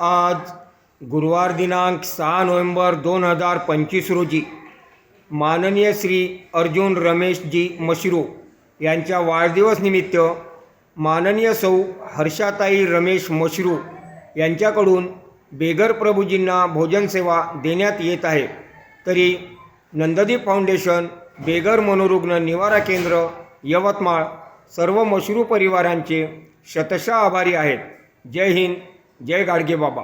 आज गुरुवार दिनांक सहा नोव्हेंबर दोन हजार पंचवीस रोजी माननीय श्री अर्जुन रमेशजी मशरू यांच्या वाढदिवसनिमित्त माननीय सौ हर्षाताई रमेश मशरू यांच्याकडून बेगर प्रभूजींना भोजनसेवा देण्यात येत आहे. तरी नंददीप फाउंडेशन बेगर मनोरुग्ण निवारा केंद्र यवतमाळ सर्व मशरू परिवारांचे शतशः आभारी आहेत. जय हिंद. जय गाडगे बाबा.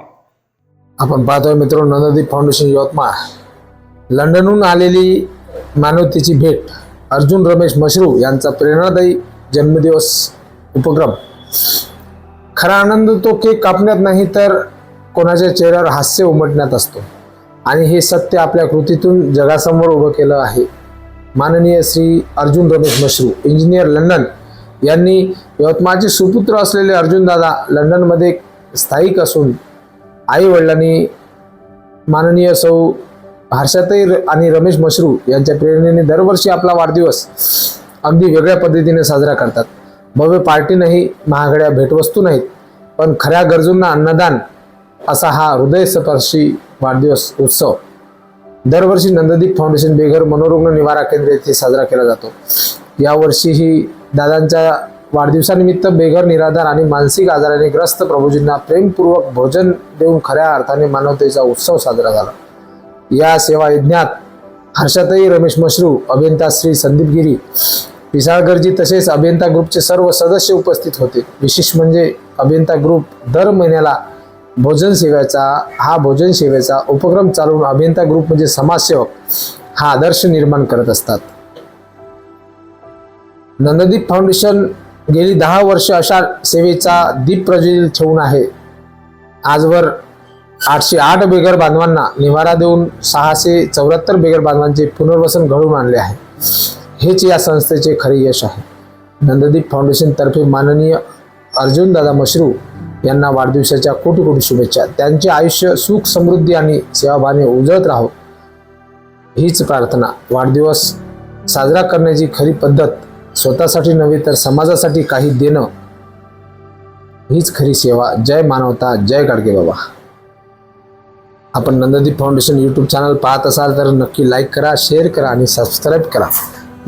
आपण पाहतोय मित्र नंददीप फाउंडेशन यवतमाळ. लंडनहून आलेली मानवतेची भेट अर्जुन रमेश मशरू यांचा प्रेरणादायी जन्मदिवस उपक्रम. खरा आनंद तो केक कापण्यात नाही तर कोणाच्या चेहऱ्यावर हास्य उमटण्यात असतो. आणि हे सत्य आपल्या कृतीतून जगासमोर उभं केलं आहे. माननीय श्री अर्जुन रमेश मशरू इंजिनियर लंडन यांनी यवतमाळचे सुपुत्र असलेले अर्जुनदादा लंडनमध्ये स्थायिक असून आई वडिलांनी माननीय सौ हर्षाताई र- आणि रमेश मशरू यांच्या प्रेरणेने दरवर्षी आपला वाढदिवस अगदी वेगळ्या पद्धतीने साजरा करतात. भव्य पार्टी नाही महागड्या भेटवस्तू नाहीत पण खऱ्या गरजूंना अन्नदान असा हा हृदयस्पर्शी वाढदिवस उत्सव. दरवर्षी नंददीप फाउंडेशन बेघर मनोरुग्ण निवारा केंद्र येथे साजरा केला जातो. यावर्षीही दादांच्या वाढदिवसानिमित्त बेघर निराधार आणि मानसिक आजाराने ग्रस्त प्रभूजींना प्रेमपूर्वक भोजन देऊन खऱ्या अर्थाने मानवतेचा उत्सव साजरा झाला. या सेवा यज्ञात हर्षाताई रमेश मशरू अभियंता श्री संदीप गिरी पिसाळगरजी तसेच अभियंता ग्रुपचे सर्व सदस्य उपस्थित होते. विशेष म्हणजे अभियंता ग्रुप दर महिन्याला भोजन सेवेचा हा भोजन सेवेचा उपक्रम चालवून अभियंता ग्रुप म्हणजे समाजसेवक हा आदर्श निर्माण करत असतात. नंददीप फाउंडेशन गेली दहा वर्ष अशा सेवेचा दीप प्रज्वलित ठेवून आहे. आजवर आठशे आठ बेघर बांधवांना निवारा देऊन सहाशे चौऱ्याहत्तर बेघर बांधवांचे पुनर्वसन घडवून आणले आहे. हेच या संस्थेचे खरे यश आहे. नंददीप फाउंडेशनतर्फे माननीय अर्जुनदादा मशरू यांना वाढदिवसाच्या कोटी कोटी शुभेच्छा. त्यांचे आयुष्य सुख समृद्धी आणि सेवाभावाने उजळत राहो. हीच प्रार्थना. वाढदिवस साजरा करण्याची खरी पद्धत स्वतःसाठी नव्हे तर समाजासाठी काही देणं हीच खरी सेवा. जय मानवता जय गाडगे बाबा. आपण नंददीप फाउंडेशन यूट्यूब चॅनल पाहत असाल तर नक्की लाईक करा शेअर करा आणि सबस्क्राईब करा.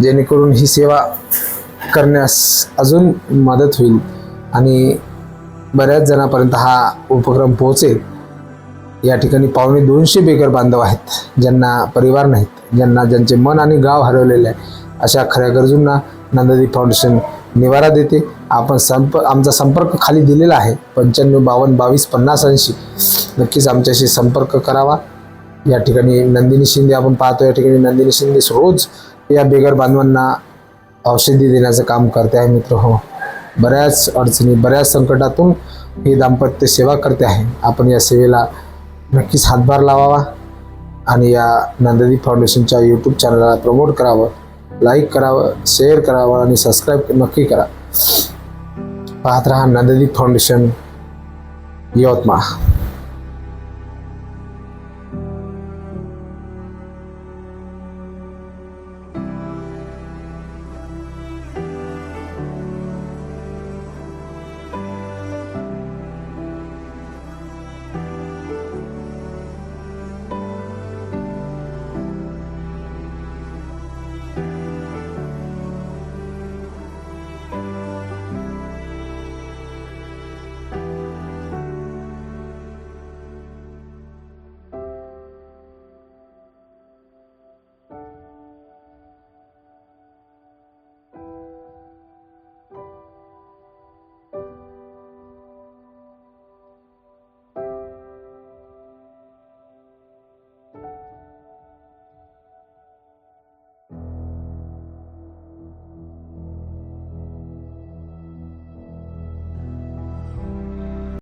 जेणेकरून ही सेवा करण्यास अजून मदत होईल आणि बऱ्याच जणांपर्यंत हा उपक्रम पोहोचेल. या ठिकाणी पावणे दोनशे बेघर बांधव आहेत ज्यांना परिवार नाहीत ज्यांना ज्यांचे मन आणि गाव हरवलेले आहे. अशा खऱ्या गरजूंना नंददीप फाउंडेशन निवारा देते. आपण संप आमचा संपर्क खाली दिलेला आहे. पंच्याण्णव बावन्न बावीस पन्नास ऐंशी. नक्कीच आमच्याशी संपर्क करावा. या ठिकाणी नंदिनी शिंदे आपण पाहतो. या ठिकाणी नंदिनी शिंदे रोज या बेघर बांधवांना औषधी देण्याचं काम करते आहे मित्र. हो. बऱ्याच अडचणी बऱ्याच संकटातून हे दाम्पत्य सेवा करते आहे. आपण या सेवेला नक्कीच हातभार लावावा आणि या नंददीप फाउंडेशनच्या यूट्यूब चॅनलला प्रमोट करावं. लाईक करावं शेअर करावं आणि सबस्क्राईब नक्की करा. पाहत राहा नंददीप फाउंडेशन यवतमाळ.